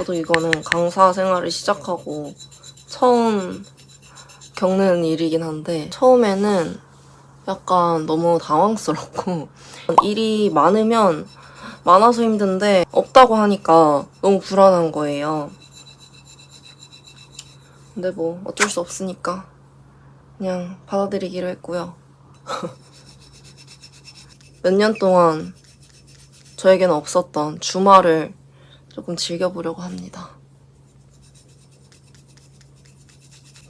저도 이거는 강사 생활을 시작하고 처음 겪는 일이긴 한데 처음에는 약간 너무 당황스럽고 일이 많으면 많아서 힘든데 없다고 하니까 너무 불안한 거예요. 근데 뭐 어쩔 수 없으니까 그냥 받아들이기로 했고요. 몇 년 동안 저에게는 없었던 주말을 조금 즐겨보려고 합니다.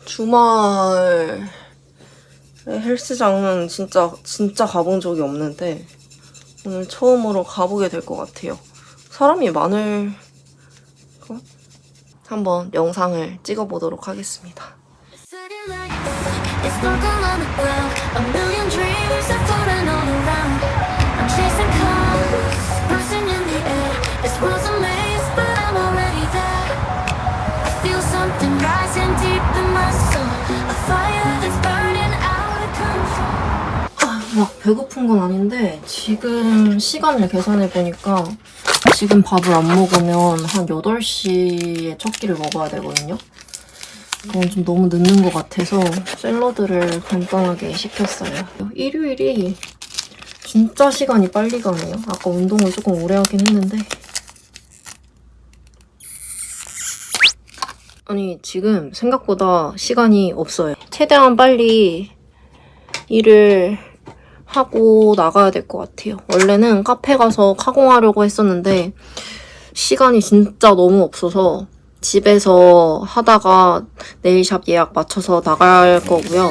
주말 헬스장은 진짜 진짜 가본 적이 없는데 오늘 처음으로 가보게 될 것 같아요. 사람이 많을 것? 한번 영상을 찍어보도록 하겠습니다. Around. 막 배고픈 건 아닌데 지금 시간을 계산해 보니까 지금 밥을 안 먹으면 한 8시에 첫 끼를 먹어야 되거든요. 그건 좀 너무 늦는 것 같아서 샐러드를 간단하게 시켰어요. 일요일이 진짜 시간이 빨리 가네요. 아까 운동을 조금 오래 하긴 했는데 아니 지금 생각보다 시간이 없어요. 최대한 빨리 일을 하고 나가야 될 것 같아요. 원래는 카페 가서 카공하려고 했었는데 시간이 진짜 너무 없어서 집에서 하다가 네일샵 예약 맞춰서 나갈 거고요.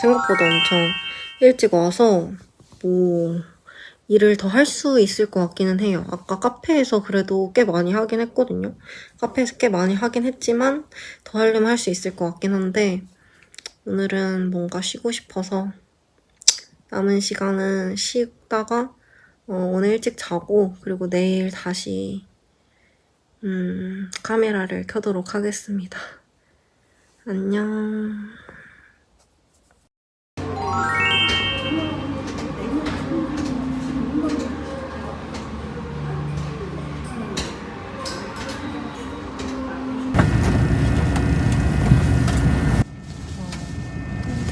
생각보다 엄청 일찍 와서 뭐 일을 더 할 수 있을 것 같기는 해요. 아까 카페에서 그래도 꽤 많이 하긴 했거든요. 카페에서 꽤 많이 하긴 했지만 더 하려면 할 수 있을 것 같긴 한데 오늘은 뭔가 쉬고 싶어서 남은 시간은 쉬다가 어, 오늘 일찍 자고 그리고 내일 다시 음, 카메라를 켜도록 하겠습니다. 안녕.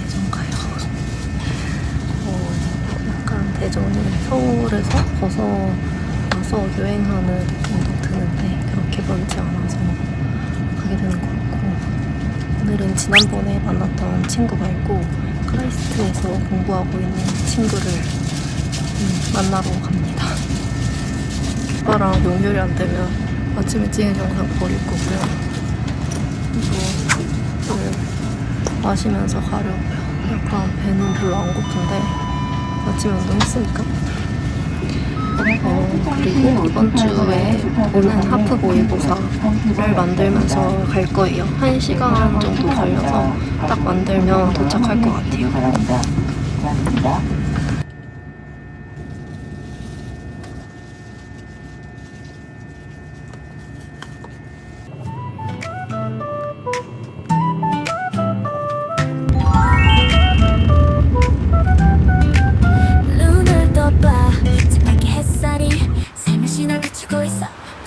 대전 가요. 어, 서울에서 벗어나서 여행하는 느낌도 드는데 그렇게 멀지 않아서 가게 되는 것 같고 오늘은 지난번에 만났던 친구 말고 크라이스트에서 공부하고 있는 친구를 음, 만나러 갑니다. 오빠랑 연결이 안 되면 아침에 찍은 영상 버릴 거고요. 오늘 마시면서 가려고요. 약간 배는 별로 안 고픈데 아침에 운동했으니까. 어, 그리고 이번 주에 오는 하프 모의고사를 만들면서 갈 거예요. 한 시간 정도 걸려서 딱 만들면 도착할 것 같아요.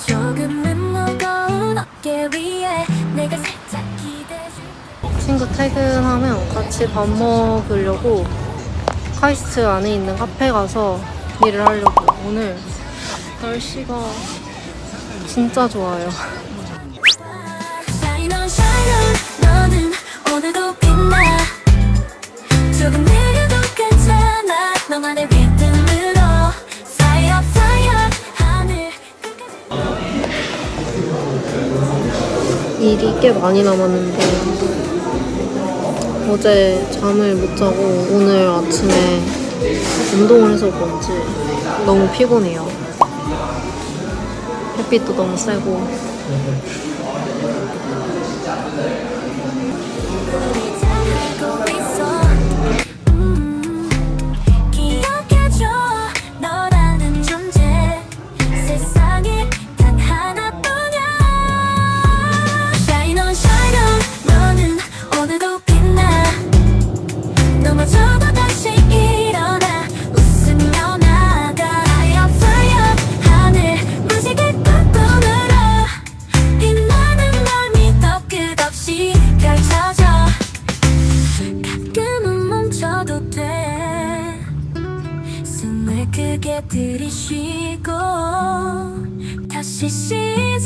조금은 무거운 어깨 위에 내가 살짝 기대줄게. 친구 퇴근하면 같이 밥 먹으려고 카이스트 안에 있는 카페 가서 일을 하려고. 오늘 날씨가 진짜 좋아요. 너는 오늘도 빛나. 조금 느려도 괜찮아. 너만의 리 일이 꽤 많이 남았는데 어제 잠을 못 자고 오늘 아침에 운동을 해서 그런지 너무 피곤해요. 햇빛도 너무 세고. 들이쉬고 다시 씻